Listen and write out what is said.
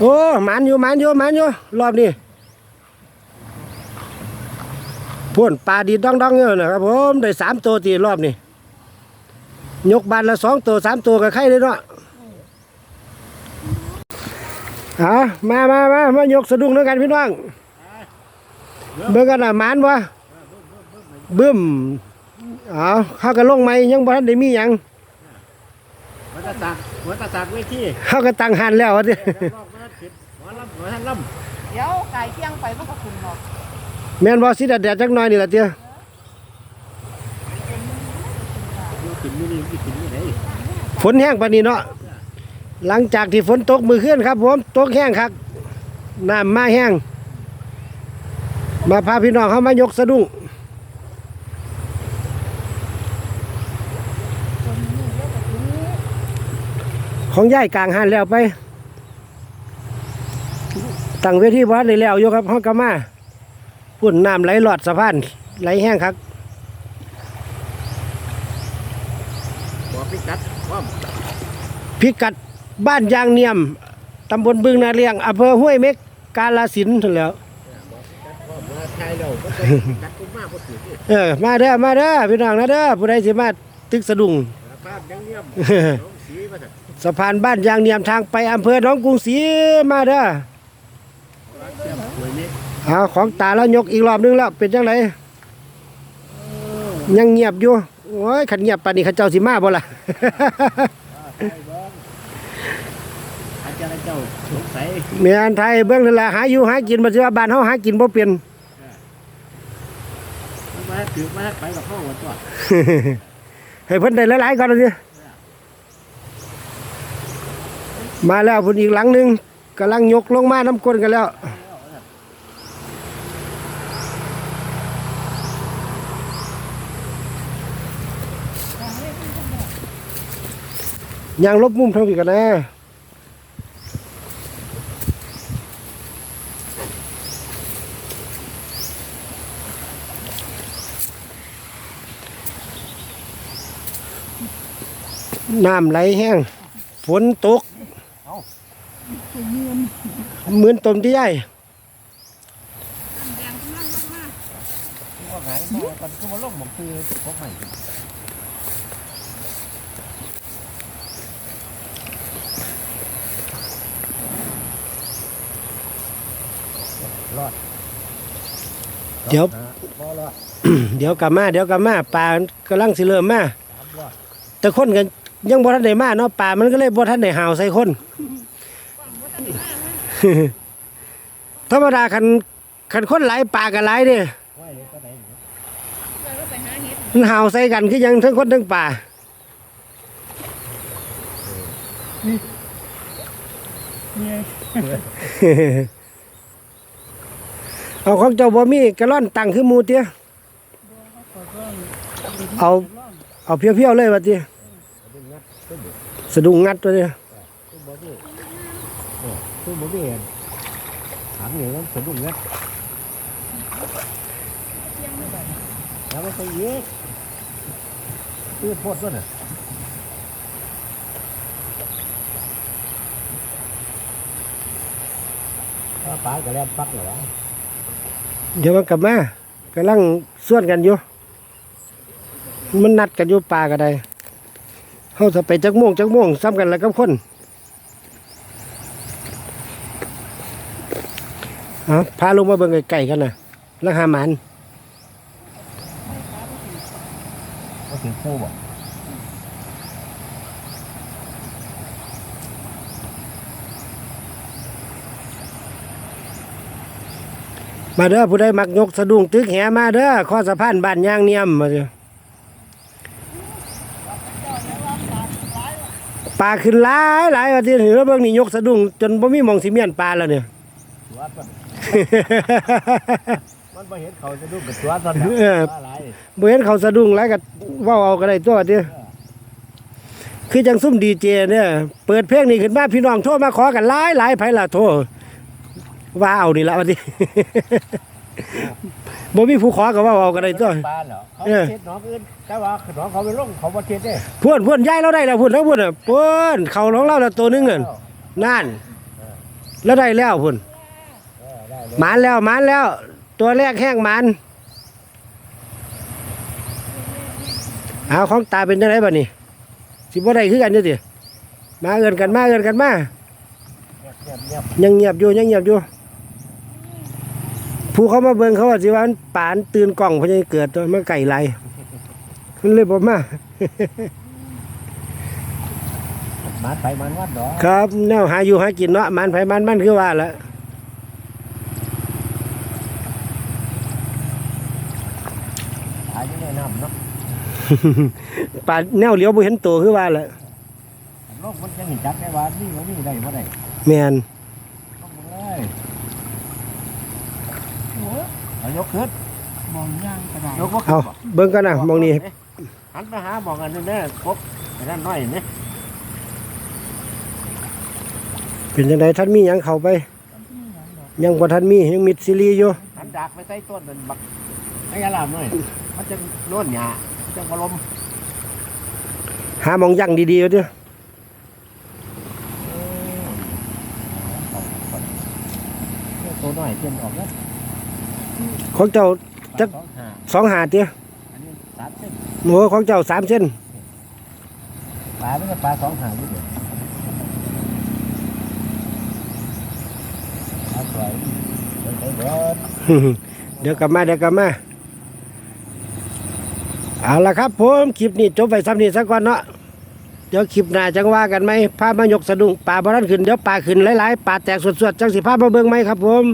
โอ้มันอยู่มันอยู่มันอยู่รอบนี้พ่นปลาดีดองๆอยู่นะครับผมได้สามตัวตีรอบนี้ยกบานละสองตัวสามตัวกับใครเลยเนาะเอามามามามายกสะดุ้งด้วยกันพี่น้องเบิ่งกันน่ะมันวะบึ้มเอาเข้ากันลงไหมยังบ่ทันได้มียัง ตาตากหัวตาตากเวทีเข้ากันตั้งหันแล้ววะดิรอบมาผิดหัวลำหัวท่านลเดี๋ยวไก่เที่ยงไปมันก็คุณหรอกแม่นบ่สิแดดๆจักหน่อยนี่ล่ะเตี้ยำอยู่ขึ้นอยู่นี่อยู่ขึ้นอยู่ไหนฝนแห้งปานนี้เนาะหลังจากที่ฝนตกมือขึ้นครับผมตกแห้งครับน้ำมาแห้งมาพาพี่น้องเข้ามายกสะดุ้ง ของย่ายกลางหันแล้วไปตั้งเวทีวัดเลยแล้วอยู่ครับห้องกามาพุ่นน้ำไหลหลอดสะพานไหลแห้งครับพิกัดบอสพิกัดบ้านยางเนียมตำบลบึงนาเลียงอำเภอห้วยเม็กกาลสินธุ์นั่นแล้วพร้อมมาไทยเองพิกัดบ้ากก็ถือที่เออมาเด้อมาเด้อพี่น้องนะเด้อผู้ใดสิมาตึกสะดุ้ง ภาพยังเงียบน้องสีมาจากสะพานบ้านยางเนียมทางไปอำเภอหนองกรุงศรีมาเด้อหวยนี้เอาของตาแล้วยกอีกรอบนึงแล้วเป็นจังไดยังเงียบอยู่โอ้ยขันเงียบปานนี้เขาเจ้าสิมาบ่ล่ะไทยบ้องอาจารย์เจ้าสงสัยเมียนไทยเบื้องนั่นแหละหาอยู่หากินบ่สิว่าบ้านเฮาหากินบ่เป็นมาถือมาไปกับพ่อหัวตัวให้เพิ่นได้หลายๆก่อนเลย มาแล้วพุ่นอีกหลังหนึงกำลังยกลงมาน้ำก้นกันแล้วยังลบมุมเท่าพี่กันนะน้ำไหลแห้งฝนตก เหมือนต้มที่ใหญ่ว่าหายมาตอนก็มาล่มหมกคือพกใหม่รอดเดี๋ยวบ่รอดเดี๋ยวกลับมาเดี๋ยวกลับมาปลากำลังสิเริ่มมาสามรอดแต่คนกันยังบ่ทันได้มาเนาะป่ามันก็เลยบ่ทันได้ห่าวใส่คน ธรรมดาคันคันคนหลายป่าก็หลายเด้ไว้ก็ได้มันห่าวใส่กันคือยังทั้งคนทั้งป่าเอาของเจ้าบ่มีกะล่อนตังคือหมูเตี้ยเอาเอาเพียวๆเลยว่าเตี้ยสะดุ้งงัดตัวเตี้ย ตู้บอดี้ตู้บอดี้ถามอย่างนั้นสะดุ้งนะแล้วมันไปเยอะตื้อโพดด้วยน่ะถ้าปลาก็แล้วปักเหรอเดี๋ยวมันกลับมากำลังส่วนกันอยู่ มันนัดกันอยู่ป่าก็ได้เฮาจะไปจักโมงจักโมงซ้ำกันแล้วกับคน เอาพาลงมาเบิ่งไก่ๆกันน่ะแล้วหาหมันก็ถึงคู่บ่มาเด้อผู้ใดมักยกสะดุ้งตึกแหมาเด้อข้อสะพานบ้านยางเนียมมาเด้อปลาขึ้นหลายหลายว่าที่ถือว่าเบิ่งนี่ยกสะดุ้งจนบ่มีหมองสิเมียนปลาแล้วเนี่ยตัวต้น มันไปเห็นเขาจะดูกับตัวต้นนะเอออะไรบ่เห็นเขาสะดุ้งหลายก็เว้าเอาก็ได้ตัวเด้อคือจังซุ่มดีเจเนี่ยเปิดเพลงนี้ขึ้นมาพี่น้องโทรมาขอกันหลายหลายไผล่ะโทรว่าเอานี่ละว่าติบ่มีผู้ขอก็เว่าเอาก็ได้ตัวปลาเหรอเขาเออเช็ดหนองอื่นแต่ว่าหนองเขาไปลงเขาบ่เช็ดเด้พวนพวนย้ายเราได้แล้วพุ่นทั้งพุ่นอะพวนเขาของเราแล้วตัวหนึงอะนั่นแล้วได้แล้วพุ่นเออได้เลย หมานแล้วหมานแล้ว ตัวแรกแห้งหมานเอาของตาเป็นจังไดบัดนี้สิบ่ได้คือกันอยู่ติมาเอิ้นกันมาเอิ้นกันมาเงียบเงียบยังเงียบอยู่ยังเงียบอยู่ผู้เขามาเบิ่งเขาว่าสิว่ามันป่านตื่นกล้องเพราะยังเกิดตัวมันไก่ไรมันเลยบอกมามันไปมันวัดดอกครับแนวหาอยู่หากินเนาะมันไผมันมันคือว่าละายอยู่ในน้ำเนาะป่าแนวเหลียวบ่เห็นตัวคือว่าละโลกมันยังเห็นจักได้ว่านี่ว่านี่ได้บ่ได้แม่นลงมาเลยเอายกขึ้นมองย่างกระดาษยกบ่ขึ้เอานบ่เบิ่งกันนะมองนี่หันไปหาบอกกันนี่แน่ครบไอ้นั่นน้อยนี่เป็นจังไดท่านมีหยังเข้าไป ยังบ่ทันมียังมิดซีรีส์อยู่หันดักไปใต้ต้นนั่นบักไอ้ยาลามหน่อย มันจะโน่นหยาจะบลมหาหมองยั่งดีๆอยู่เด้อตัวน้อยเต็มออกแล้วของเจ้าจักสองห้าสองหาเด้ออันนี้สามเส้นโอ้ของเจ้าสามเส้นปลาไม่ใช่ปลาสองหางอยู่เดียวปลาสวยเป็นไปเบิดเดี๋ยวกลับมาเดี๋ยวกลับมา เอาละครับผมคลิปนี้จบไปซ้ำนี้สักก่อนเนาะเดี๋ยวคลิปหน้าจังว่ากันไหมภาพมายกสะดุ้งป่าบรันขึ้นเดี๋ยวป่าขึ้นหลายๆป่าแตกสวดๆจังสิพามาเบิ่งไหมครับผม